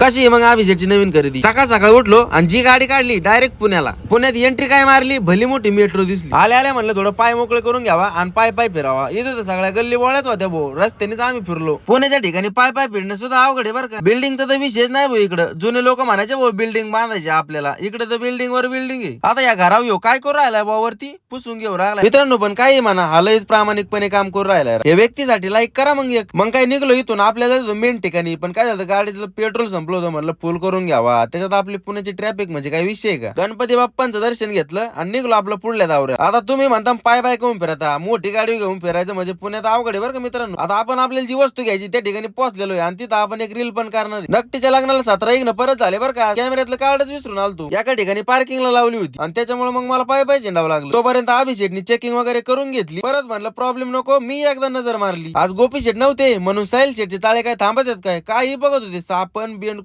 कशी आहे मग अभिषेकची नवीन खरेदी? सकाळ सकाळ उठलो आणि जी गाडी काढली डायरेक्ट पुण्याला. पुण्यात एंट्री काय मारली? भली मोठी मेट्रो दिसली. आल्या आल्या म्हणलं थोडं पाय मोकळे करून घ्यावा आणि पाय पाय फिरावा. इथं तर सगळ्या गल्ली बोळ्यात होत्या भाऊ रस्त्यानेच आम्ही फिरलो. पुण्याच्या ठिकाणी पाय पाय फिरणं सुद्धा अवघड आहे बरं का. बिल्डिंगचा तर विशेष नाही भाऊ इकडं. जुने लोक म्हणायचे भाऊ बिल्डिंग बांधायचे आपल्याला. इकडे तर बिल्डिंग वर बिल्डिंग आहे. आता या घरावर येऊ काय करू राहिलाय भाऊ वरती? पुसून घेऊ राहिला मित्रांनो पण काही म्हणा हालच प्रामाणिकपणे काम करू राहिलाय. या व्यक्तीसाठी लाईक करा मग एक. मग काय निघलो इथून आपल्याला मेन ठिकाणी. पण काय झालं गाडीचं पेट्रोल संपलं होतं म्हटलं पूल करून घ्यावा. त्याच्यात आपली पुण्याची ट्रॅफिक म्हणजे काय विषय का? गणपती बाप्पांचं दर्शन घेतलं आणि निघलो आपलं पुढल्या दावऱ्या आता तुम्ही म्हणता पाय पाय घेऊन फिरता मोठी गाडी घेऊन फिरायचं म्हणजे पुण्यात अवघड आहे बरं का मित्रांनो. आता आपण आपल्याला जी वस्तू घ्यायची त्या ठिकाणी पोहोचलेलो आहे आणि तिथं आपण एक रील पण करणार नक्कीच्या लग्नाला सतरा एक परत झाले बरं का. कॅमेऱ्यातलं कार्डच विसरून आलो तू एका ठिकाणी पार्किंगला लावली होती. आणि त्याच्यामुळे मग मला पाय पाय झेंडावं लागलं. तोपर्यंत अभिषेकनी चेकिंग वगैरे करून घेतली. परत म्हणलं प्रॉब्लेम नको मी एकदा नजर मारली. आज गोपी शेट नव्हते. म्हणून साहिल शेटचे चाळे काय थांबत आहेत काय? काही बघत होते. सापन बिन